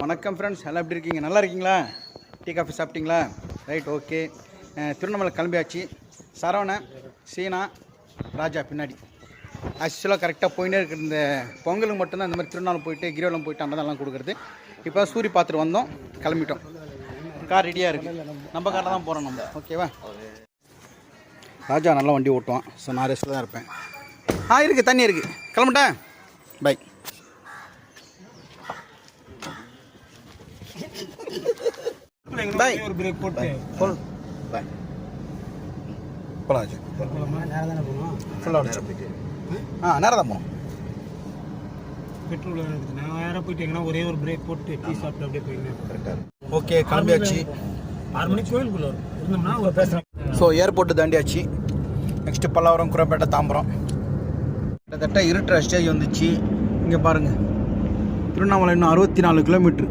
வணக்கம் ஃப்ரெண்ட்ஸ் எல்லாம் எப்படி இருக்கீங்க? நல்லா இருக்கீங்களா? டீ காஃபி சாப்பிட்டீங்களா? ரைட் ஓகே திருவண்ணாமலை கிளம்பியாச்சு. சரவணன் சீனா ராஜா பின்னாடி. ஆக்சுவலாக கரெக்டாக போயினே இருக்கிற இந்த பொங்கலுக்கு மட்டும்தான் இந்த மாதிரி திருநாள் போயிட்டு கிரிவலம் போயிட்டு அன்னதானம்லாம் கொடுக்குறது. இப்போ சூரிய பார்த்துட்டு வந்தோம். கிளம்பிட்டோம். கார் ரெடியாக இருக்குது நம்ம காரில் தான் போகிறோம் நம்ம. ஓகேவா ராஜா நல்லா வண்டி ஓட்டுவான். ஸோ நான் ரெஸ்ட்டில் தான் இருப்பேன். ஆ இருக்குது தண்ணி இருக்குது கிளம்பிட்டேன் பை பை ஒரு பிரேக் போட்டு சொல் பை போலாச்சு போகலாமா நேரம் தானே போகணும் ஃபுல்லாக ஆ நேரம் தான் போகணும் பெட்ரோல் இருக்குது நான் நேரம் போயிட்டு எங்கன்னா ஒரே ஒரு பிரேக் போட்டு டீ சாப்பிட்டு அப்படியே போயிங்க ஓகே கிளம்பியாச்சு ஆறு மணிக்கு கோயிலுக்குள்ள வரும் இருந்தோம்னா ஒரு பேசுகிறேன் ஸோ ஏர்போர்ட்டு தாண்டியாச்சு நெக்ஸ்ட்டு பல்லாவரம் குரப்பேட்டை தாம்பரம் கிட்டத்தட்ட இருட்டுற ஸ்டேஜ் வந்துச்சு இங்கே பாருங்கள் திருவண்ணாமலை இன்னும் அறுபத்தி நாலு கிலோமீட்ரு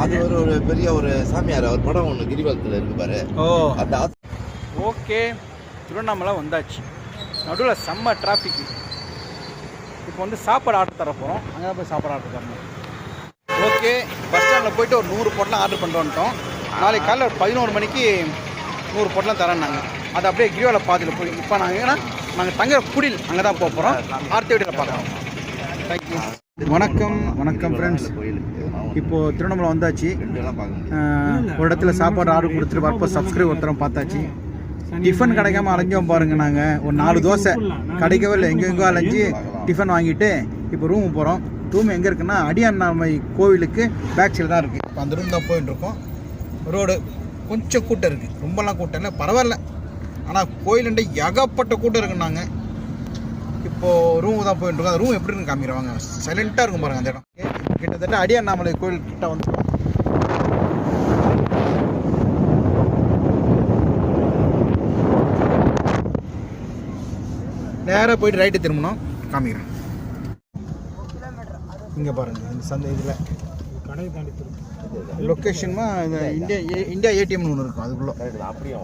அது ஒரு ஒரு பெரிய ஒரு சாமியார் அவர் படம் ஒன்று கிரிவலத்தில் இருக்கு பாரு. ஓ. அந்த ஓகே. திருவண்ணாமலை வந்தாச்சு. நடுவில் செம்ம டிராஃபிக் இப்போ வந்து சாப்பாடு ஆர்டர் தர போகிறோம் அங்கே தான் போய் சாப்பாடு ஆர்டர் தரணும். ஓகே. பஸ் ஸ்டாண்டில் போயிட்டு ஒரு நூறு பொட்டலாம் ஆர்டர் பண்ணிட்டு வந்துட்டோம் நாளைக்கு காலையில் ஒரு பதினோரு மணிக்கு நூறு பொட்டலாம் தரேன்னாங்க அது அப்படியே கிரிவல பாதையில் போய் இப்போ நாங்கள் ஏன்னா நாங்கள் தங்குற குடில் அங்கே தான் போக போகிறோம் ஆர்த்தி வீட்டில் பார்க்குறோம் தேங்க்யூ வணக்கம் வணக்கம் ஃப்ரெண்ட்ஸ் இப்போது திருவண்ணாமலை வந்தாச்சு. ஒரு இடத்துல சாப்பாடு ஆர்டர் கொடுத்துட்டு வரப்போ சப்ஸ்கிரைப் ஒருத்தரம் பார்த்தாச்சு. டிஃபன் கிடைக்காம அலைஞ்சோம் பாருங்க நாங்கள் ஒரு நாலு தோசை. கிடைக்கவே இல்லை. எங்கெங்கோ அலைஞ்சு டிஃபன் வாங்கிட்டு இப்போ ரூம் போகிறோம் ரூம் எங்கே இருக்குன்னா அடியாண்ணாமை கோவிலுக்கு பேக் சைடு தான் இருக்குது இப்போ அந்த ரூம் தான் போயிட்டு இருக்கோம். ரோடு கொஞ்சம் கூட்டம் இருக்குது ரொம்பலாம் கூட்டம் இல்லை. பரவாயில்ல. ஆனால் கோயிலுண்ட ஏகப்பட்ட கூட்டம் இருக்கு நாங்கள் இப்போது ரூம் தான் போயிட்டு இருக்கோம். அந்த ரூம் எப்படி காமிக்கிறவாங்க சைலண்ட்டாக இருக்கும் பாருங்கள் அந்த இடம். கிட்டத்தட்ட அடியாண்ணாமலை கோயில் கிட்ட வந்து நேராக போயிட்டு ரைட்டு திரும்பணும். காமிக்கிறேன். இங்கே பாருங்கள் இந்த சந்தை இதில். தாண்டி லொக்கேஷன்மா இந்த இந்தியா ஏ- இந்தியா ஏடிஎம்னு ஒன்று இருக்கும் அதுக்குள்ளே. அப்படியே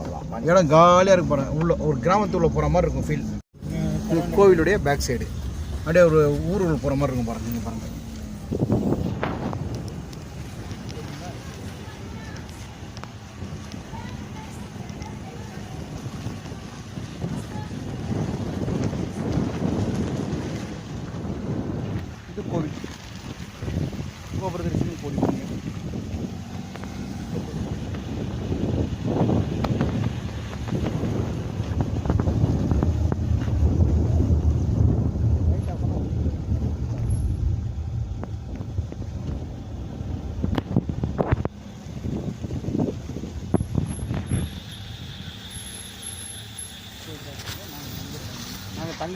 இடம் காலியாக இருக்கு பாருங்கள் உள்ள ஒரு கிராமத்துக்குள்ள போகிற மாதிரி இருக்கும் ஃபீல் கோவிலுடைய பேக் சைடு அப்படியே ஒரு ஊருக்குள்ள போகிற மாதிரி இருக்கும் பாருங்கள் நீங்கள் பாருங்க இது கோவில் கோபுர தரிசனம் கோவில்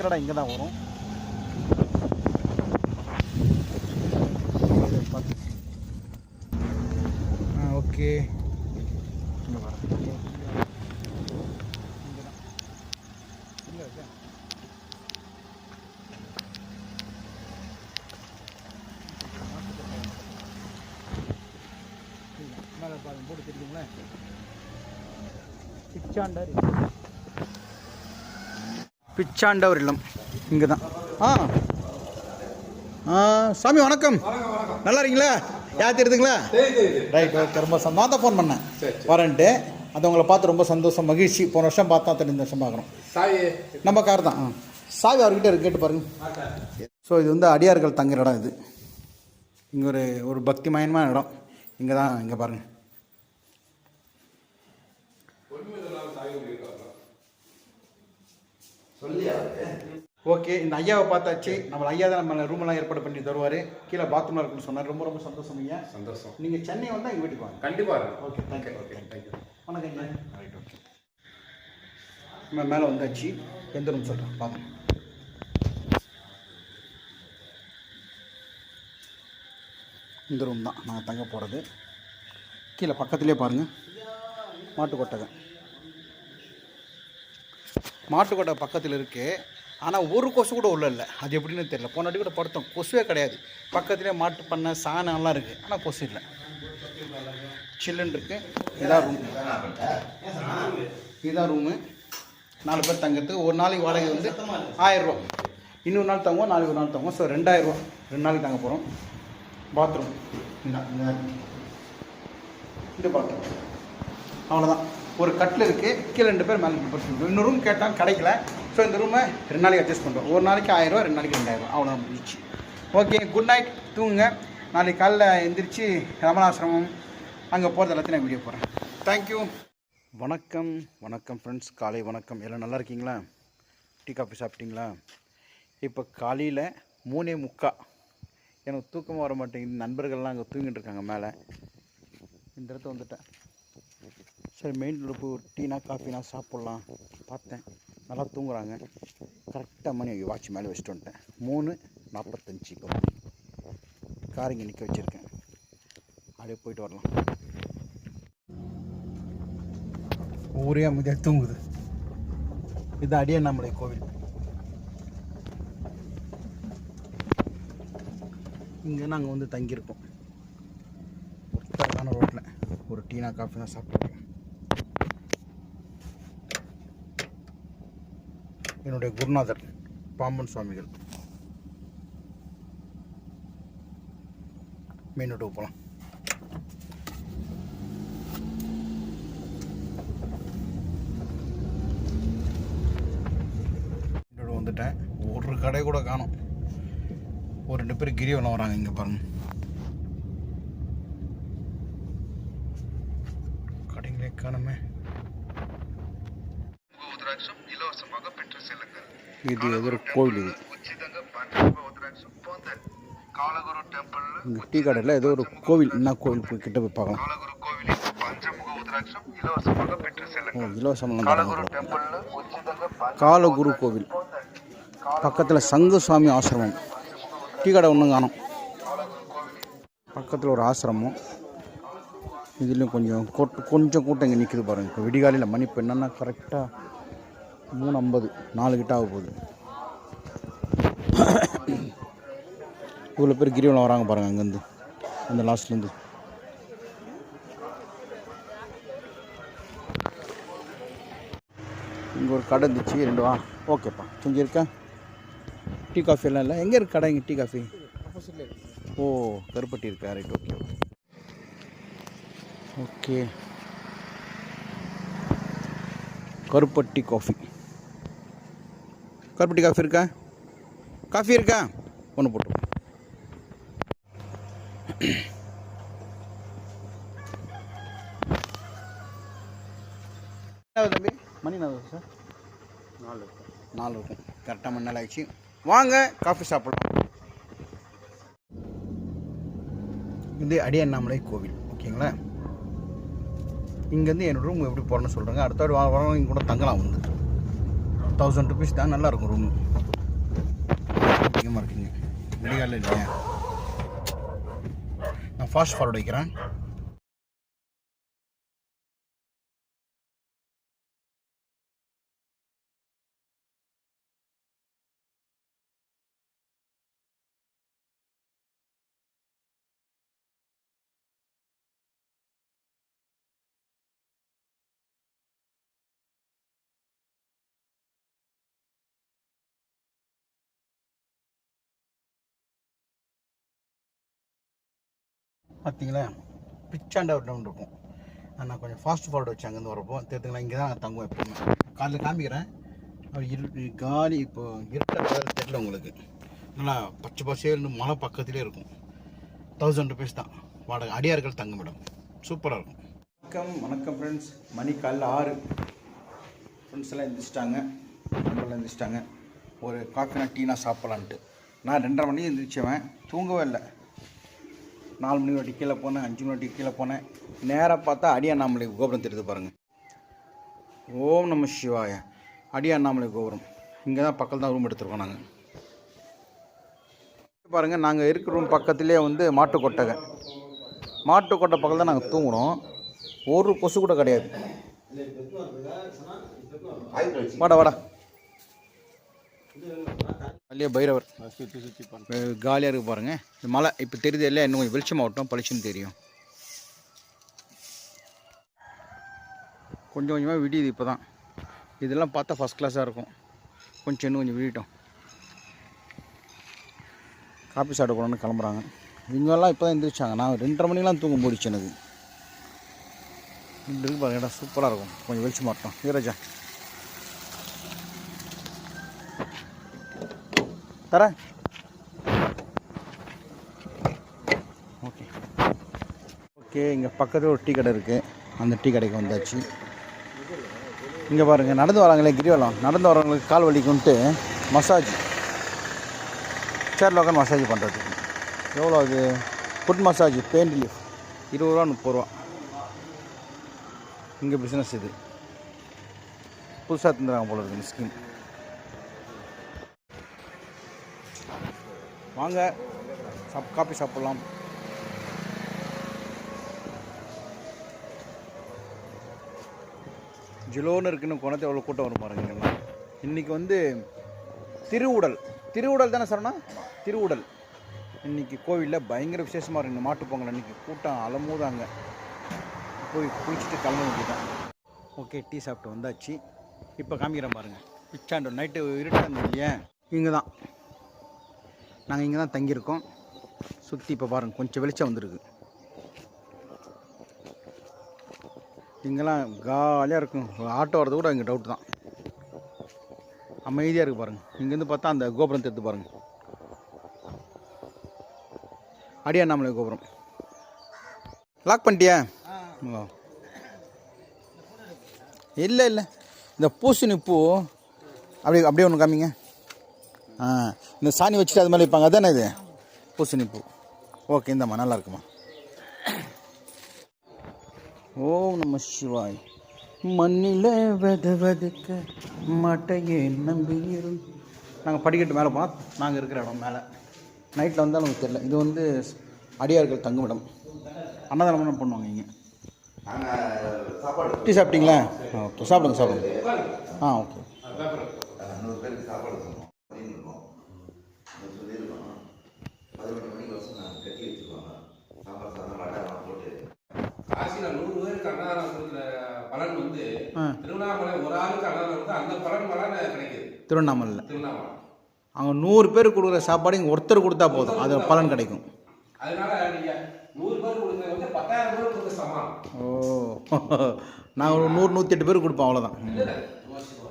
தங்குற இடம் இங்கே தான் வரும் ஆ ஓகே மேலே பாருங்க போட்டு தெரியுங்களா பிச்சாண்டர் பிச்சாண்டவர் இல்லம் இங்கே தான் ஆ. ஆ சாமி வணக்கம். நல்லா இருக்கீங்களா யார் தெரியுதுங்களா? ரைட் ஓகே ரொம்ப நான் தான் ஃபோன் பண்ணேன். வரேன்ட்டு. அது உங்களை பார்த்து ரொம்ப சந்தோஷம் மகிழ்ச்சி. போன வருஷம் பார்த்தா தெரிஞ்ச வருஷம் பார்க்குறோம் நம்ம கார் தான். ஆ. சாவி அவர்கிட்ட இருக்கு கேட்டு பாருங்க. ஸோ இது வந்து அடியார்கள் தங்குற இடம் இது. இங்கே ஒரு ஒரு பக்திமயமான இடம். இங்கே தான் இங்கே பாருங்கள் ஓகே இந்த ஐயாவை பார்த்தாச்சு. நம்ம ஐயா தான் நம்ம ரூமெல்லாம் ஏற்பாடு பண்ணி தருவார். கீழே பாத்ரூம்லாம் இருக்குன்னு சொன்னார். ரொம்ப ரொம்ப சந்தோஷம் ஐயா. சந்தோஷம். நீங்கள் சென்னை வந்தால் எங்கள் வீட்டுக்கு வாங்க. கண்டிப்பா ஓகே தேங்க்யூ ஓகே தேங்க்யூ வணக்கம் ஐயா. ரைட் ஓகே நம்ம மேலே வந்தாச்சு. எந்த ரூம் சொல்கிறேன் பார்ப்போம் இந்த ரூம் தான். நாங்கள் தங்க போகிறது கீழே பக்கத்துலேயே பாருங்கள் மாட்டு மாட்டுக்கோட்டை பக்கத்தில் இருக்குது ஆனால் ஒரு கொசு கூட உள்ள இல்லை. அது எப்படின்னு தெரியல. போன கூட படுத்தோம். கொசுவே கிடையாது. பக்கத்துலேயே மாட்டு பண்ணை சாணம்லாம் இருக்குது ஆனால் கொசு இல்லை. சில்லுன்னு இருக்குது இதான் ரூம் இதுதான் ரூமு நாலு பேர் தங்கிறதுக்கு ஒரு நாளைக்கு வாடகை வந்து ஆயிரரூவா இன்னொரு நாள் தங்குவோம் நாளைக்கு ஒரு நாள் தங்குவோம். ஸோ ரெண்டாயிரரூவா ரெண்டு நாளைக்கு தங்க போகிறோம் பாத்ரூம் இந்த பாத்ரூம் அவ்வளோதான் ஒரு கட்டில் இருக்குது கீழே ரெண்டு பேர் மேலே படுத்து இன்னொரு ரூம் கேட்டால் கிடைக்கல. ஸோ இந்த ரூமை ரெண்டு நாளைக்கு அட்ஜஸ்ட் பண்ணுறோம் ஒரு நாளைக்கு ஆயிரம் ரூபா ரெண்டு நாளைக்கு ரெண்டாயிரம் அவ்வளோ முடிச்சு ஓகே குட் நைட் தூங்குங்க. நாளைக்கு காலைல எந்திரிச்சு ரமணாசிரமம் அங்கே போகிறது எல்லாத்தையும் நான் வீடியோ போகிறேன் தேங்க்யூ வணக்கம். வணக்கம் ஃப்ரெண்ட்ஸ் காலை வணக்கம். எல்லாம் நல்லா இருக்கீங்களா? டீ காஃபி சாப்பிட்டீங்களா? இப்போ காலையில் மூணே முக்கா. எனக்கு தூக்கமாக வர மாட்டேங்குது நண்பர்கள்லாம் அங்கே தூங்கிட்டு இருக்காங்க மேலே. இந்த இடத்த வந்துட்டேன். சரி ரோடு போய் ஒரு டீனா காஃபினா சாப்பிட்லாம். பார்த்தேன். நல்லா தூங்குறாங்க. கரெக்டாக மணி வாட்ச் மேலே வச்சுட்டு வந்துட்டேன். மூணு நாற்பத்தஞ்சு இப்போ. மணி கார் இங்கே நிற்க வச்சுருக்கேன். அப்படியே போயிட்டு வரலாம். ஊரே அமைதியாக தூங்குது. இது அடியண்ணாமலை கோவில். இங்கே நாங்கள் வந்து தங்கியிருக்கோம். ஒருத்தரான ரோட்டில் ஒரு டீனா காஃபி தான் சாப்பிட்ருக்கோம் என்னுடைய குருநாதர் பாம்பன் சுவாமிகள். மெயின் ரோட்டுக்கு போகலாம் வந்துட்டேன். ஒரு கடை கூட காணும். ஒரு ரெண்டு பேர் கிரிவலம் வராங்க இங்கே பாருங்கள் கடைங்களே காணுமே இது ஏதோ ஒரு கோவில் இது. டீ கடையில் ஏதோ ஒரு கோவில் என்ன கோவில் போய் கிட்ட போய் பார்க்கலாம். இலவசமாக காலகுரு கோவில். பக்கத்தில் சங்குசாமி ஆசிரமம். டீ கடை ஒன்றும் காணும். பக்கத்தில் ஒரு ஆசிரமம். இதுலேயும் கொஞ்சம் கூட்ட கொஞ்சம் கூட்டம் இங்கே நிற்கிது பாருங்க. இப்போ விடிகாலையில் மணி இப்போ என்னென்னா கரெக்டாக மூணு ஐம்பது நாலு கிட்ட ஆக போகுது. இவ்வளோ பேர் கிரிவலம் வராங்க பாருங்க அங்கேருந்து. அந்த லாஸ்ட்லேருந்து இங்கே ஒரு கடை இருந்துச்சு ரெண்டு வா. ஓகேப்பா. இங்கே இருக்கா? டீ காஃபி எல்லாம் இல்லை? எங்கே இருக்கு கடை இங்கே டீ காஃபி? ஓ கருப்பட்டி இருக்கா. ரைட் ஓகே ஓகே ஓகே கருப்பட்டி காஃபி. கருப்பட்டி காஃபி இருக்கா? காஃபி இருக்கா? ஒன்று போட்டு தம்பி? மணி என்ன சார்? நாலு நாலு இருக்கும் கரெக்டாக மணி நாள் ஆயிடுச்சு. வாங்க காஃபி சாப்பிடலாம். இது அடியண்ணாமலை கோவில் ஓகேங்களா? இங்கேருந்து என்னோட ரூம் எப்படி போகிறேன்னு சொல்கிறாங்க அடுத்த வாரம் வா- வரவங்க இங்க கூட தங்கலாம் வந்து. தௌசண்ட் ருபீஸ் தான் நல்லாயிருக்கும் ரூம் அதிகமாக இருக்குங்க. விடிகாலில் இல்லையா நான் ஃபாஸ்ட் ஃபார்வர்டு வைக்கிறேன். பார்த்தீங்களா? பிச்சாண்டா ஒரு டவுன் இருக்கும். நான் கொஞ்சம் ஃபாஸ்ட் ஃபார்வர்டு வச்சு அங்கேருந்து வரப்போ தெரிஞ்சுக்கலாம் இங்கே தான் தங்குவேன் எப்போவுமே. காலையில் காமிக்கிறேன். அவர் இரு காலி இப்போ இருட்ட தெரியல உங்களுக்கு. நல்லா பச்சை பசேல்னு மலை பக்கத்துலேயே இருக்கும். தௌசண்ட் ருபீஸ் தான். வாடகை. அடியார்கள் தங்குமிடம் சூப்பராக இருக்கும். வணக்கம் வணக்கம் ஃப்ரெண்ட்ஸ் மணி காலைல ஆறு. ஃப்ரெண்ட்ஸ் எல்லாம் எந்திரிச்சிட்டாங்க. நண்பர்கள் எழுந்திரிச்சிட்டாங்க ஒரு காஃபினா டீனா சாப்பிட்லான்ட்டு. நான் ரெண்டரை மணிக்கு எந்திரிச்சவன். தூங்கவே இல்லை. நாலு மணி வாட்டி கீழே போனேன் அஞ்சு மணி வாட்டி கீழே போனேன். நேராக பார்த்தா அடியாண்ணாமலை கோபுரம் தெரியுது பாருங்கள் ஓம் நம சிவாய. அடியாண்ணாமலை கோபுரம். இங்கே தான் பக்கத்தில் தான் ரூம் எடுத்துருக்கோம் நாங்கள் பாருங்கள் நாங்கள் இருக்கிற ரூம் பக்கத்துலேயே வந்து மாட்டு கொட்டகை. மாட்டு கொட்டை பக்கத்தில் தான் நாங்கள் தூங்குறோம். ஒரு கொசு கூட கிடையாது. வாடா வாடா. அல்லையே பைரவர். சுற்றி சுற்றி காலியாக இருக்கு பாருங்க. இந்த மலை இப்போ தெரியுது இல்லை இன்னும் கொஞ்சம் வெளிச்சமாகட்டும் பளிச்சுன்னு தெரியும். கொஞ்சம் கொஞ்சமாக விடியுது இப்போ தான் இதெல்லாம் பார்த்தா ஃபஸ்ட் கிளாஸாக இருக்கும். கொஞ்சம் இன்னும் கொஞ்சம் விடிட்டோம் காப்பி சாப்பிட போகணுன்னு கிளம்புறாங்க. இவங்கெல்லாம் இப்போ தான் எந்திரிச்சாங்க. நான் ரெண்டரை மணிக்கெலாம் தூங்க போயிடுச்சு எனக்கு. இருக்கு பாருங்க சூப்பராக இருக்கும். கொஞ்சம் வெளிச்சு மாட்டோம் வீரஜா தரேன். ஓகே. ஓகே இங்கே பக்கத்தில் ஒரு டீ கடை இருக்குது அந்த டீ கடைக்கு வந்தாச்சு. இங்கே பாருங்கள் நடந்து வராங்களே கிரிவலம். நடந்து வரவங்களுக்கு கால் வலிக்குன்ட்டு மசாஜ் சேரில் உட்காந்து மசாஜ் பண்ணுறதுக்கு எவ்வளோ அது? ஃபுட் மசாஜ் பெயின் ரிலீஃப் இருபது ரூபா முப்பது ரூபா இங்கே பிஸ்னஸ் இது. புதுசாக தந்துடுறாங்க போல இருக்கு இந்த ஸ்கீம் வாங்க. சாப் காப்பி சாப்பிட்லாம். ஜிலோன்னு இருக்குன்னு குணத்தை எவ்வளோ கூட்டம் வரும் பாருங்க இன்றைக்கி வந்து திருவுடல். திருவுடல் தானே சரணா திருவுடல். இன்னைக்கு கோவிலில் பயங்கர விசேஷமாக இருக்கு இந்த மாட்டுப் பொங்கல் கூட்டம் அலமோதாங்க போய் குளிச்சுட்டு கிளம்ப வேண்டியதான் ஓகே டீ சாப்பிட்டு வந்தாச்சு. இப்போ காமிக்கிறேன் பாருங்கள் பிச்சாண்டோ நைட்டு இருட்டாக இருந்தது இல்லையா? இங்கே தான் நாங்கள் இங்கே தான் தங்கியிருக்கோம். சுற்றி இப்போ பாருங்கள் கொஞ்சம் வெளிச்சம் வந்திருக்கு. இங்கெல்லாம் காலியாக இருக்கும். ஆட்டோ வர்றது கூட இங்கே டவுட் தான். அமைதியாக இருக்குது பாருங்கள் இங்கேருந்து பார்த்தா அந்த கோபுரம் தெரிந்து பாருங்கள் அடியாண்ணாமலை கோபுரம். லாக் பண்ணிட்டியா? இல்லை இல்லை. இந்த பூசணி பூ அப்படியே அப்படியே ஒன்று காமிங்க. ஆ இந்த சாணி வச்சுட்டு அது மாதிரி வைப்பாங்க. அதானே இது? பூசணி பூ. ஓகே இந்தம்மா நல்லா இருக்குமா ஓம் நம சிவாய். மண்ணில வெத வெதுக்க மட்டையே நம்பி நாங்கள் படிக்கட்டு மேலே போனால் நாங்கள் இருக்கிற இடம் மேலே. நைட்டில் வந்தாலும் நமக்கு தெரியல. இது வந்து அடியார்கள் தங்குமிடம். அன்னதானம் பண்ணுவாங்க இங்கே. டீ சாப்பிட்டீங்களா? ஓகே. சாப்பிடுங்க சாப்பிடுங்க. ஆ ஓகே நூறு பேருக்கு சாப்பாடு தருவோம் அப்படின்னு இருக்கோம் அது சொல்லியிருக்கோம் பதினெட்டு மணிக்கு வருஷம் நாங்கள் கட்டி வச்சுருவாங்க சாம்பார் சாதம் வடை எல்லாம் போட்டு காசியில் நூறு பேருக்கு அன்னதானம் கொடுக்குற பலன் வந்து ஆ திருவண்ணாமலை ஒரு ஆளுக்கு அன்னதானம் கொடுத்தா அந்த பலன் பலன் கிடைக்குது. திருவண்ணாமலையில். திருவண்ணாமலை. அங்கே நூறு பேர் கொடுக்குற சாப்பாடு இங்கே ஒருத்தர் கொடுத்தா போதும். அது பலன் கிடைக்கும். அதனால நீங்க நூறு பேர் கொடுக்குறது வந்து பத்தாயிரம் பேர் கொடுக்க சமானம் ஓ. நான் ஒரு நூறு நூற்றி எட்டு பேர் கொடுப்போம் அவ்வளோதான்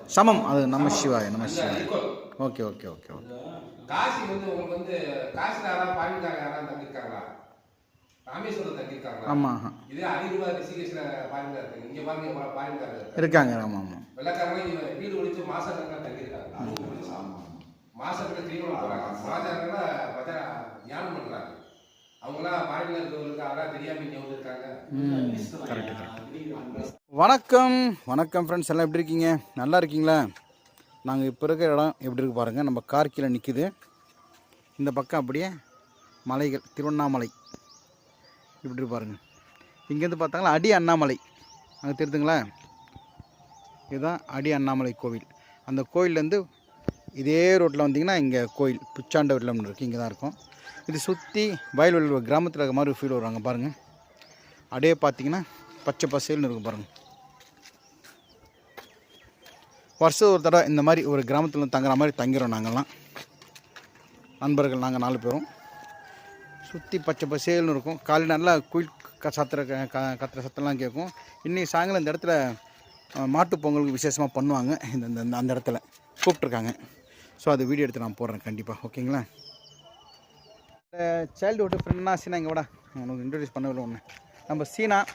சமம். அது நம்ம சிவாய் நம்ம Shivay. Okay okay okay okay. Kashi வந்து உங்களுக்கு வந்து காசில யாராவது பாண்டிக்காரங்க யாராவது தங்கியிருக்காங்களா ஆமாம் இதே ரிஷிகேஷ்ல இங்க பாருங்க இருக்காங்க ஆமாம் ஆமாம் வெள்ளக்காரங்க வீடு ஒழிச்சு தங்கியிருக்காங்க. மாசத்துல தீவிரம் பார்த்தா அவங்களாம் இங்க வணக்கம் வணக்கம் ஃப்ரெண்ட்ஸ் எல்லாம் எப்படி இருக்கீங்க? நல்லா இருக்கீங்களா? நாங்கள் இப்போ இருக்கிற இடம் எப்படி இருக்கு பாருங்கள் நம்ம கார் கீழே நிற்குது இந்த பக்கம் அப்படியே மலைகள் திருவண்ணாமலை. இப்படி பாருங்கள் பாருங்க. இங்கேருந்து பார்த்தாங்களா அடி அண்ணாமலை. அங்கே தெரியுதுங்களா? இதுதான் அடி அண்ணாமலை கோவில். அந்த கோயிலேருந்து இதே ரோட்டில் வந்தீங்கன்னா இங்கே கோயில் பிச்சாண்ட வெள்ளம்னு இருக்குது இங்கே தான் இருக்கும். இது சுற்றி வயல்வெளி கிராமத்தில் இருக்க மாதிரி ஃபீல் வருவாங்க பாருங்கள் அப்படியே பார்த்தீங்கன்னா பச்சை பசேல்னு இருக்கும் பாருங்கள் வருஷம் ஒரு தடவை இந்த மாதிரி ஒரு கிராமத்தில் தங்குற மாதிரி தங்கிறோம் நாங்கள்லாம். நண்பர்கள் நாங்கள் நாலு பேரும். சுற்றி பச்சை பசேல்னு இருக்கும். காலையில் நல்லா குயில் க சத்துற க க- கத்துற சத்தம்லாம் கேட்கும். இன்றைக்கி சாயங்காலம் இந்த இடத்துல மாட்டு மாட்டுப் பொங்கலுக்கு விசேஷமாக பண்ணுவாங்க. இந்த அந்த இந்த- அந்த இடத்துல கூப்பிட்ருக்காங்க ஸோ அது வீடியோ எடுத்து நான் போடுறேன் கண்டிப்பாக ஓகேங்களா சைல்டுஹுட் ஃப்ரெண்ட்னா சீனா இங்கே விட. உனக்கு இன்ட்ரடியூஸ் பண்ணவில்லை ஒன்று நம்ம சீனா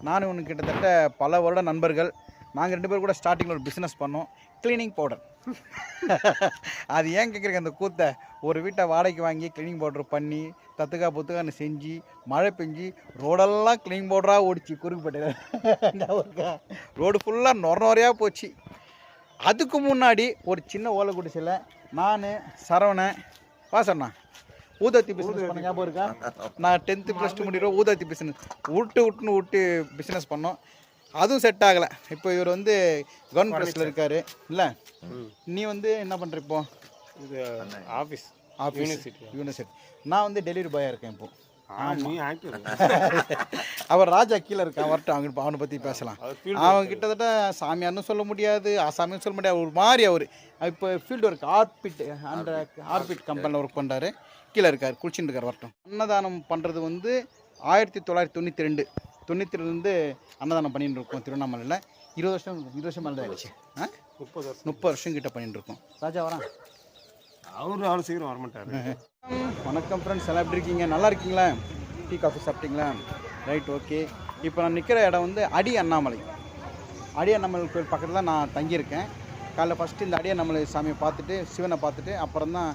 நானும் உனக்கு கிட்டத்தட்ட பல வருட நண்பர்கள். நாங்கள் ரெண்டு பேரும் கூட ஸ்டார்டிங்கில் ஒரு பிஸ்னஸ் பண்ணோம். க்ளீனிங் பவுடர் அது ஏன் கேட்குறீங்க அந்த கூத்தை ஒரு வீட்டை வாடகைக்கு வாங்கி க்ளீனிங் பவுடர் பண்ணி தத்துக்கா புத்துக்கான்னு செஞ்சு மழை பெஞ்சு ரோடெல்லாம் க்ளீனிங் பவுடராக ஓடிச்சு குறுக்குப்பேட்டையில் ரோடு ஃபுல்லாக நொர நொறையாக போச்சு. அதுக்கு முன்னாடி ஒரு சின்ன ஓலை குடிசையில் நான் சரவணன் வாசண்ணா ஊதாத்தி பிஸ்னஸ் பண்ண ஞாபகம் இருக்கா? நான் டென்த்து ப்ளஸ் டூ முடிகிற ஊதாத்தி பிஸ்னஸ் விட்டு விட்டுன்னு விட்டு பிஸ்னஸ் பண்ணோம். அதுவும் செட் ஆகலை. இப்போ இவர் வந்து கவர்மெண்ட் ப்ரெஸ்ஸில் இருக்காரு. இல்லை? நீ வந்து என்ன பண்ணுற இப்போ? இது ஆஃபீஸ் ஆஃபீஸ் யூனிவர்சிட்டி நான் வந்து டெலிவரி பாயாக இருக்கேன் இப்போ. அவர் ராஜா கீழே இருக்கான் வரட்டும் அவங்க அவனை பற்றி பேசலாம். அவன் கிட்டத்தட்ட சாமியார்னு சொல்ல முடியாது ஆசாமின்னு சொல்ல முடியாது. ஒரு மாதிரி அவர். இப்போ ஃபீல்டு ஒர்க் ஆர்பிட் அந்த ஆர்பிட் கம்பெனியில் ஒர்க் பண்ணுறாரு கீழே இருக்கார் குளிச்சுட்டு இருக்கார் வரட்டும். அன்னதானம் பண்ணுறது வந்து ஆயிரத்தி தொள்ளாயிரத்தி தொண்ணூற்றி ரெண்டு. தொண்ணூற்றி ரெண்டுலேருந்து அன்னதானம் பண்ணிட்டு இருக்கோம் திருவண்ணாமலையில். இருபது வருஷம் இருபது வருஷம் மேலே ஆயிடுச்சு ஆ? முப்பது வருஷம். முப்பது வருஷம் கிட்ட பண்ணிட்டு இருக்கோம் ராஜா வரான் அவரு அவ்வளோ சீக்கிரம் வரமாட்டாரு. வணக்கம் ஃப்ரெண்ட்ஸ் எல்லாம் எப்படி இருக்கீங்க? நல்லா இருக்கீங்களா? டீ காஃபி சாப்பிட்டீங்களா? ரைட் ஓகே இப்போ நான் நிற்கிற இடம் வந்து அடி அண்ணாமலை. அடி அண்ணாமலை கோயில் பக்கத்தில் தான் நான் தங்கியிருக்கேன். காலைல ஃபஸ்ட்டு இந்த அடி அண்ணாமலை சாமியை பார்த்துட்டு சிவனை பார்த்துட்டு அப்புறம் தான்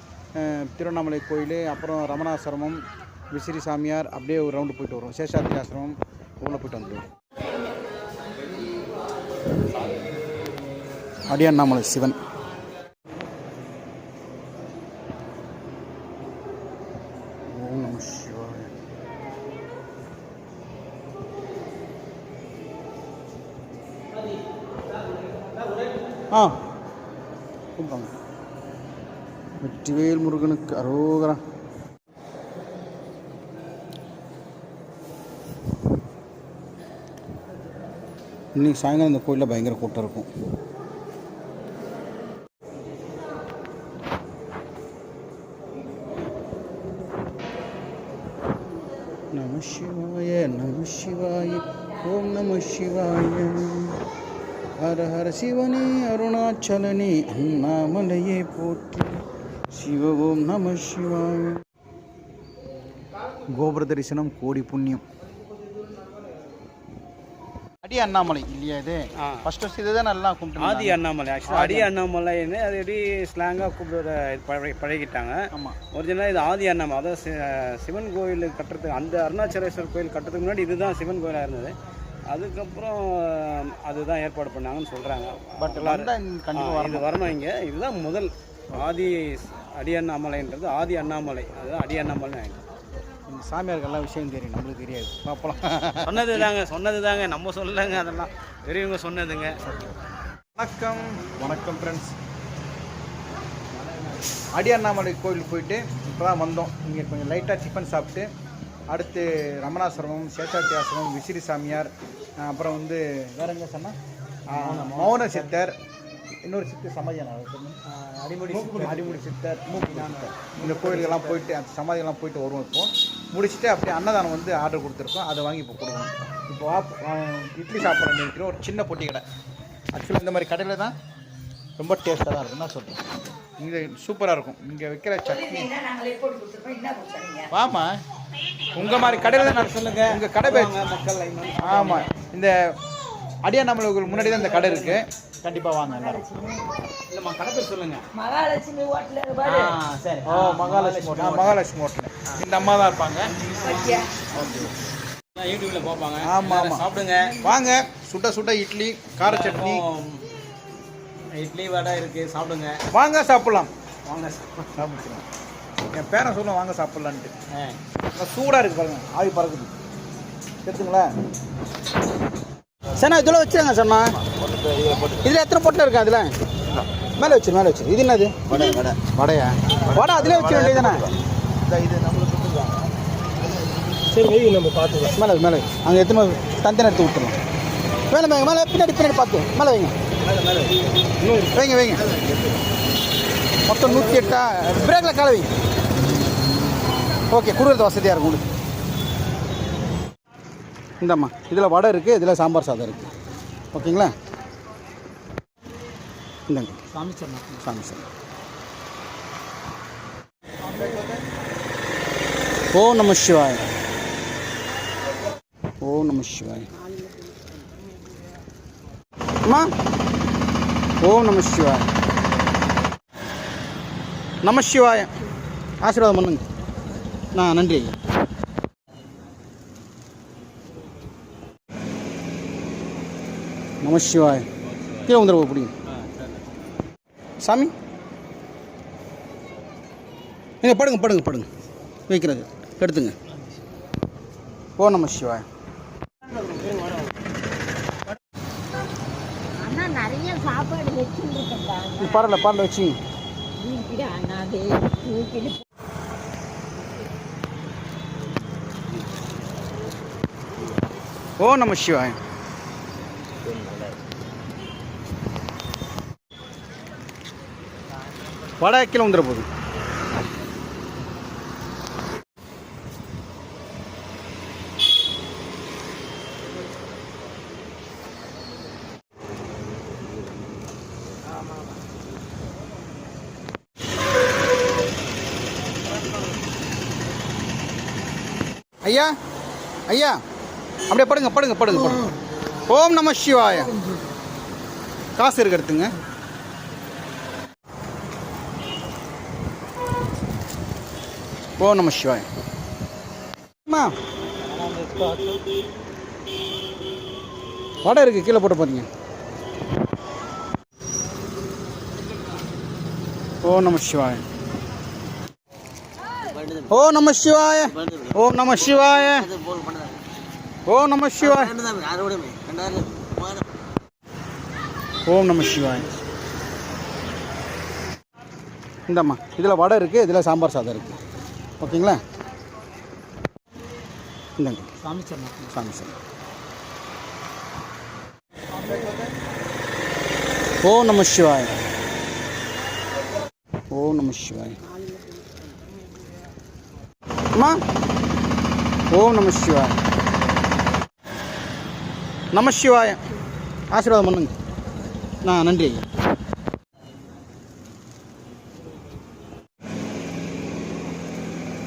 திருவண்ணாமலை கோயில் அப்புறம் ரமணாசிரமம் விசிறி சாமியார் அப்படியே ஒரு ரவுண்டு போயிட்டு வருவோம். சேஷாத்ரி ஆசிரமம் உள்ளே போயிட்டு வந்துடுவோம் அடி அண்ணாமலை சிவன். ஓம் நம சிவாய. ஆ கூப்பிட்டாங்க வெற்றிவேல் முருகனுக்கு அரோகரா. இன்றைக்கி சாயங்காலம் இந்த கோயிலில் பயங்கர கூட்டம் இருக்கும். நம சிவாய நம சிவாய ஓம் நம சிவாய. ஹர ஹர சிவனே அருணாச்சலனே அண்ணாமலையே போற்றி. சிவ ஓம் நம சிவாய. கோபுர தரிசனம் கோடி புண்ணியம். அடி அண்ணாமலை. இல்லையா இது. ஃபர்ஸ்ட் ஃபர்ஸ்ட் இதுதான் நல்லா கும்பிட்டு ஆதி அண்ணாமலை. ஆக்சுவலாக அடி அண்ணாமலைன்னு அது எப்படி ஸ்லாங்காக கூப்பிடுற பழகி பழகிட்டாங்க. ஆமாம் ஒரிஜினலாக இது ஆதி அண்ணாமலை. அதாவது சிவன் கோயில் கட்டுறதுக்கு அந்த அருணாச்சலேஸ்வரர் கோயில் கட்டுறதுக்கு முன்னாடி இதுதான் சிவன் கோயிலாக இருந்தது. அதுக்கப்புறம் அதுதான் ஏற்பாடு பண்ணாங்கன்னு சொல்கிறாங்க பட் கண்டிப்பாக இது வரணும். இங்கே. இதுதான் முதல் ஆதி அடி அண்ணாமலைன்றது ஆதி அண்ணாமலை. அதுதான் அடி அண்ணாமலை இந்த சாமியாருக்கெல்லாம் விஷயம் தெரியும் நம்மளுக்கு தெரியாது. பார்ப்பலாம் சொன்னது தாங்க சொன்னது தாங்க நம்ம சொல்லலைங்க அதெல்லாம். பெரியவங்க சொன்னதுங்க. வணக்கம். வணக்கம் ஃப்ரெண்ட்ஸ் அடி அண்ணாமலை கோயில் போயிட்டு இப்போ தான் வந்தோம். இங்கே கொஞ்சம் லைட்டாக டிஃபன் சாப்பிட்டு அடுத்து ரமணாசிரமம் சேஷாத்தி ஆசிரமம் விசிறி சாமியார் அப்புறம் வந்து வேற எங்கே சொன்னால் மௌன சித்தர் இன்னொரு சித்தர் சமாதியான அடிமுடி அடிமுடி சித்தர் இந்த கோயிலுக்கெல்லாம் போயிட்டு அந்த சமாதியெல்லாம் போயிட்டு வருவோம் இப்போ. முடிச்சுட்டு அப்படியே அன்னதானம் வந்து ஆர்டர் கொடுத்துருக்கோம். அதை வாங்கி இப்போ கொடுக்கணும் இப்போ இட்லி சாப்பிட்ற நினைக்கிற ஒரு சின்ன பொட்டி கடை. ஆக்சுவலாக இந்த மாதிரி கடையில் தான் ரொம்ப டேஸ்ட்டாக தான் இருக்கும் என்ன சொல்கிறேன் இங்கே சூப்பராக இருக்கும். இங்கே வைக்கிற சட்னி. வாமா உங்கள் மாதிரி கடையில் தான் நான் சொல்லுங்க. உங்கள் கடை பேர் மக்கள் ஆமாம் இந்த அடியாண்ணாமலை முன்னாடி தான் இந்த கடை இருக்குது கண்டிப்பாக வாங்க எல்லாரும். இல்லைம்மா கடை பேர் சொல்லுங்க. மகாலட்சுமி ஹோட்டல் ஆ சரி. ஓ மகாலட்சுமி ஹோட்டல். மகாலட்சுமி ஹோட்டல். இந்த அம்மா தான் இருப்பாங்க. யூடியூப்ல பார்ப்பாங்க. ஆமா, ஆமா. சாப்பிடுங்க. வாங்க. சுட்ட சுட்ட இட்லி கார சட்னி. இட்லி வடை இருக்கு. சாப்பிடுங்க. வாங்க சாப்பிட்லாம். வாங்க சாப்பிடுறோம் என் பேரன் சொல்லுவேன் வாங்க சாப்பிட்லான்ட்டு. ஆ. சூடாக இருக்குது பாருங்க. ஆவி பறக்குது. எடுத்துங்களா சண்ணா இதில் வச்சுருங்க சொன்னா இதில் எத்தனை பொட்டை இருக்கு அதில்? மேலே வச்சிரு மேலே வச்சிரு. இது என்னது? வடையா? வடை அதிலே வச்சிட வேண்டியதானே சரி வெயில் நம்ம பார்த்துக்கலாம். மேலே மேலே. அங்கே எத்தனை தந்தனை எடுத்து விட்டுருவோம் மேலே வைங்க மேலே பின்னாடி பின்னாடி பார்த்து. மேலே வைங்க. வைங்க வைங்க. மொத்தம் நூற்றி எட்டா? பிரேக்கில் கால வைங்க ஓகே கொடுக்குறது வசதியாக இருக்கும் கொடு இந்தம்மா இதில் வடை இருக்குது இதில் சாம்பார் சாதம் இருக்குது ஓகேங்களா? இந்தாங்க. சாமி சொன்னா சாமி சார் ஓ நம சிவாய். ஓ நம சிவாய். அம்மா. ஓம் நம சிவாய். நம சிவாய. ஆசீர்வாதம் பண்ணுங்க. நான் நன்றி. ஐயா நம சிவாய். கீழே வந்துடுவோம் பிடிங்க. சாமி? ஏங்க படுங்க படுங்க படுங்க. வைக்கிறது எடுத்துங்க. ஓ நம சிவாய். நீக்கிடு அண்ணாதே நீக்கிடு ஓ நம சிவாய். வடை கீழே வந்துட போகுது ஐயா ஐயா அப்படியே படுங்க படுங்க படுங்க படுங்க. ஓம் நம சிவாய. காசு இருக்கிறதுங்க. ஓ நம சிவாய். வடை இருக்கு கீழே போட்டு பார்த்தீங்க ஓ நம சிவாய். ஓ நம சிவாய. ஓம் நம சிவாய. ஓ நம சிவாய். ஓம் நம சிவாய். இந்தம்மா இதில் வடை இருக்குது இதில் சாம்பார் சாதம் இருக்குது ஓகேங்களா? இந்தாங்க. சாமி சாமி சாமி ஓம் நம சிவாய. ஓம் நம சிவாய. அம்மா. ஓம் நம சிவாய. நம சிவாய. ஆசீர்வாதம் பண்ணுங்க. நான் நன்றி. ஐயா நம சிவாய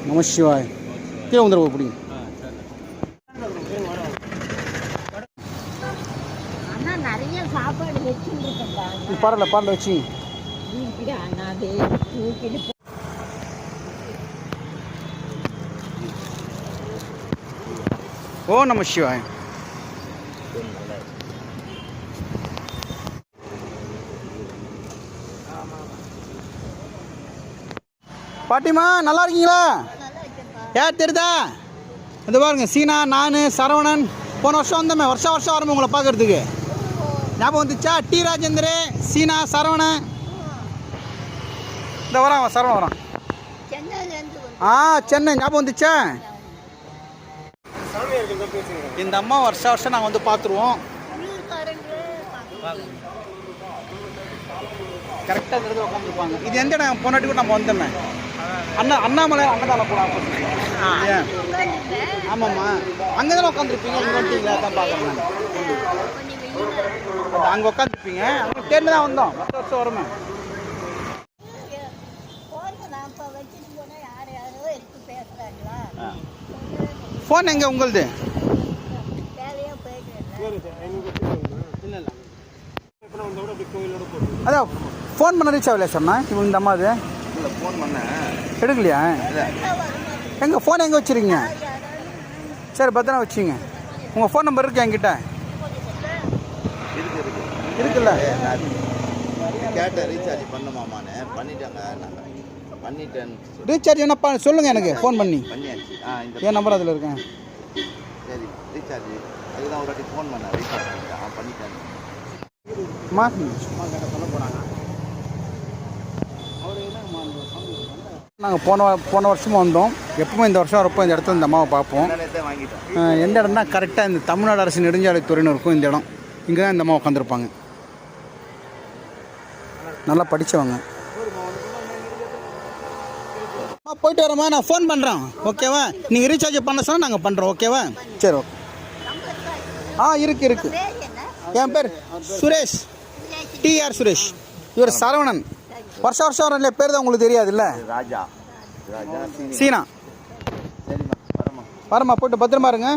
கீழே வந்துடுவோம் பிடிங்க ஆனா நிறைய சாப்பாடு வச்சுருக்கேன்டா பரவாயில்ல பரவாயில்ல வச்சுங்க தூக்கிட்டு அண்ணாதே தூக்கிட்டு போ- ஓ நம சிவாய. பாட்டிமா நல்லா இருக்கீங்களா? யார் தெரியுதா? அது பாருங்க சீனா நான் சரவணன் போன வருஷம் வந்தோமே வருஷம் வருஷம் வரமே உங்களை பார்க்கறதுக்கு. ஞாபகம் வந்துச்சா? டி ராஜேந்திர சீனா சரவணன். இந்த வரான் அவன் சரவணன் வரான். ஆ சென்னை ஞாபகம் வந்துச்சா? இந்த அம்மா வருஷம் வருஷம் நாங்கள் வந்து பார்த்துருவோம். கரெக்டாக உட்காந்துருப்பாங்க. இது எந்த இடம்? போனாட்டி கூட நம்ம வந்தோமே. அண்ணா அண்ணாமலை அன்னதானம் கூட ஏன்? ஆமாம்மா. அங்கே தானே உட்காந்துருப்பீங்க இங்கே வந்துட்டீங்களா தான் பார்க்குறேன் நான். அங்கே உட்காந்துருப்பீங்க. அங்கே தேர்ந்து தான் வந்தோம். வருஷம் வருஷம் வருமே. ஃபோன் எங்கே உங்களுது? அதான் ஃபோன் பண்ண ரீச் ஆகலையா சொன்னா இவங்க இந்த அம்மா அது எடுக்கலையா? எங்க ஃபோன் எங்கே வச்சிருக்கீங்க? சரி பத்திரம் வச்சுங்க உங்கள் ஃபோன் நம்பர் இருக்கு என்கிட்ட? இருக்கு இருக்கு. இருக்குல்ல? கேட்டேன் ரீசார்ஜ் பண்ணுமாமான்னு. பண்ணிட்டாங்க நாங்கள் பண்ணிட்டேன்னு சொல்லி. ரீசார்ஜ் என்ன பண்ண சொல்லுங்கள் எனக்கு ஃபோன் பண்ணி. பண்ணியாச்சு. ஆ இந்த என் நம்பர் அதில் இருக்கேன். சரி ரீசார்ஜ் அதுதான் ஒரு வாட்டி ஃபோன் பண்ணேன் ரீசார்ஜ் பண்ணிட்டேன். பண்ணிட்டேன் அம்மா நாங்கள் போன போன வருஷமும் வந்தோம். எப்பவுமே இந்த வருஷம் வரப்போ இந்த இடத்துல இந்த அம்மாவை பார்ப்போம். எந்த இடம்னா கரெக்டாக இந்த தமிழ்நாடு அரசு நெடுஞ்சாலைத்துறைன்னு இருக்கும் இந்த இடம். இங்கே தான் இந்த அம்மா உட்காந்துருப்பாங்க நல்லா படித்தவங்க போயிட்டு வரேம்மா நான் ஃபோன் பண்ணுறேன் ஓகேவா? நீங்கள் ரீசார்ஜ் பண்ண சொன்னால் நாங்கள் பண்ணுறோம் ஓகேவா? சரி ஓகே. ஆ இருக்கு இருக்கு. என் பேர் சுரேஷ் டிஆர் சுரேஷ். இவர் சரவணன். வருஷம் வருஷம் வர இல்லையா பேர் தான் உங்களுக்கு தெரியாதுல்ல? ராஜா. ராஜா சீனி. வரம்மா. போயிட்டு பத்திரமா இருங்க.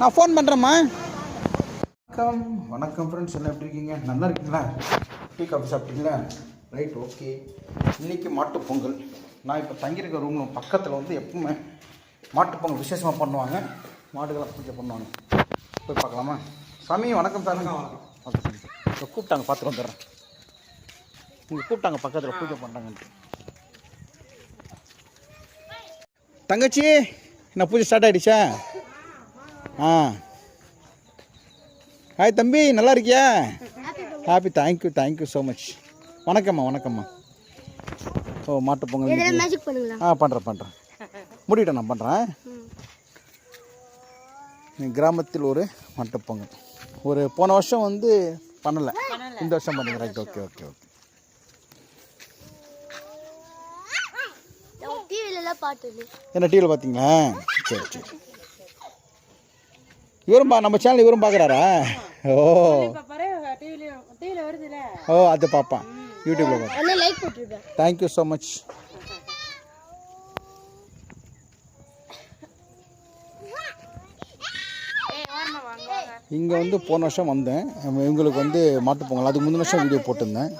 நான் ஃபோன் பண்ணுறேம்மா வணக்கம். வணக்கம் ஃப்ரெண்ட்ஸ் எல்லாம் எப்படி இருக்கீங்க? நல்லா இருக்கீங்களா? டீ காஃபி சாப்பிட்டீங்களா? ரைட் ஓகே இன்றைக்கி மாட்டுப் பொங்கல். நான் இப்போ தங்கியிருக்க ரூமில் பக்கத்தில் வந்து எப்பவுமே மாட்டுப் பொங்கல் விசேஷமாக பண்ணுவாங்க. மாடுகளை பூஜை பண்ணுவாங்க. போய் பார்க்கலாமா? சாமி வணக்கம் சாமி. இப்போ கூப்பிட்டாங்க பார்த்துட்டு வந்துடுறேன். உங்களை கூப்பிட்டாங்க பக்கத்தில் பூஜை பண்ணுறாங்கன்ட்டு தங்கச்சி என்ன பூஜை ஸ்டார்ட் ஆகிடுச்சா ஆ. ஹாய் தம்பி நல்லா இருக்கியா? Happy thank you thank you so much வணக்கம்மா வணக்கம்மா. ஓ மாட்டு பொங்கல் ஆ பண்ணுறேன் பண்ணுறேன் முடிவிட்டேன் நான் பண்ணுறேன் கிராமத்தில் ஒரு மாட்டுப்பொங்கல் ஒரு போன வருஷம் வந்து பண்ணலை. இந்த வருஷம் பண்ணுங்க ரைட் ஓகே ஓகே ஓகே டிவிலலாம் பாட்டு இல்லை. என்ன டிவியில் பார்த்தீங்களா? சரி சரி. இவரும் பா நம்ம சேனல் இவரும் பார்க்குறாரா? ஓ. ஓ அது பார்ப்பான் யூடியூப்பில் பார்ப்பேன் தேங்க்யூ ஸோ மச் இங்கே வந்து போன வருஷம் வந்தேன். இவங்களுக்கு வந்து மாட்டுப் பொங்கல். அதுக்கு முந்தின வருஷம் வீடியோ போட்டிருந்தேன்.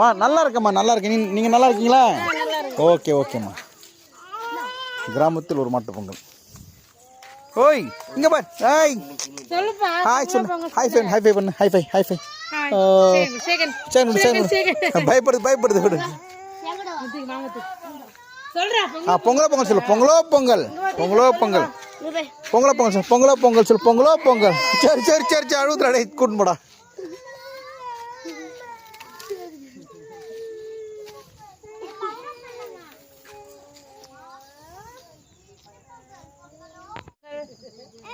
வா நல்லா இருக்கம்மா நல்லா இருக்கு. நீ நீங்கள் நல்லா இருக்கீங்களா? ஓகே ஓகேம்மா. கிராமத்தில் ஒரு மாட்டுப் பொங்கல். ஓய் இங்க பார். ஹாய் ஹாய் சொல்லு ஹாய் ஃபை ஹாய் ஃபை பண்ணு ஹாய் ஃபை ஹாய் ஃபை பயப்படுது பயப்படுது விடு. சொல்றா ஆ பொங்கலோ பொங்கல் சொல்லு. பொங்கலோ பொங்கல். பொங்கலோ பொங்கல். பொங்கலோ பொங்கல் சொல்லு. பொங்கலோ பொங்கல் சொல்லு. பொங்கலோ பொங்கல். சரி சரி சரி சரி. அழுகுதுடா டேய். கூட்டு போடா.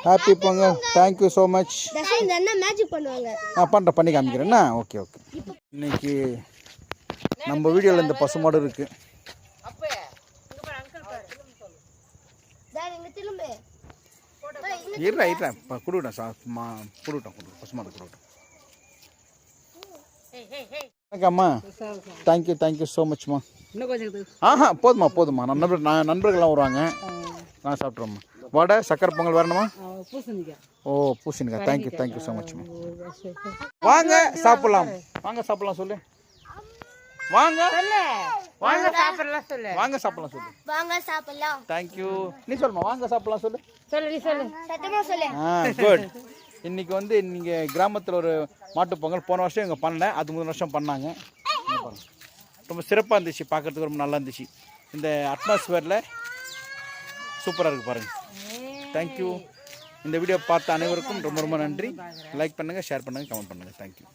Happy Pongal thank you so much நான் பண்ணுறேன் பண்ணி காமிக்கிறேன்னா ஓகே ஓகே இன்னைக்கு நம்ம வீடியோவில் இந்த பசுமாடு திரும்பு. இருடா இருடா. இப்போ கொடுவிட்டேன் சா மா கொடுவிட்டோம் கொடு பசுமாடு கொடுவிட்டோம் வணக்கம்மா. Thank you thank you so மச்மா ஆஹா போதுமா போதுமா நண்பர் நான் நண்பர்கள்லாம் வருவாங்க. நான் சாப்பிட்றோம்மா வடை சக்கரை பொங்கல் வரணுமா பூசணிக்காய். ஓ பூசணிக்கா thank you thank you so மச்மா வாங்க சாப்பிடலாம். வாங்க. சாப்பிடலாம் சொல்லு. வாங்க. வாங்க. சாப்பிடலாம் சொல்லு. வாங்க சாப்பிடலாம் சொல்லு. வாங்க சாப்பிடலாம். தேங்க்யூ நீ சொல்லுமா வாங்க சாப்பிடலாம் சொல்லு. சொல்லு நீ சொல்லு. சத்தமா சொல்லு. ஆ குட் இன்னைக்கு வந்து இங்கே கிராமத்தில் ஒரு மாட்டுப் பொங்கல் போன வருஷம் இங்கே பண்ணல. அது மூணு வருஷம் பண்ணாங்க. ரொம்ப சிறப்பாக இருந்துச்சு. பார்க்கறதுக்கு ரொம்ப நல்லா இருந்துச்சு. இந்த அட்மாஸ்பியரில் சூப்பராக இருக்குது பாருங்கள் தேங்க்யூ இந்த வீடியோ பார்த்த அனைவருக்கும் ரொம்ப ரொம்ப நன்றி. லைக் பண்ணுங்கள் ஷேர் பண்ணுங்கள் கமெண்ட் பண்ணுங்கள் தேங்க்யூ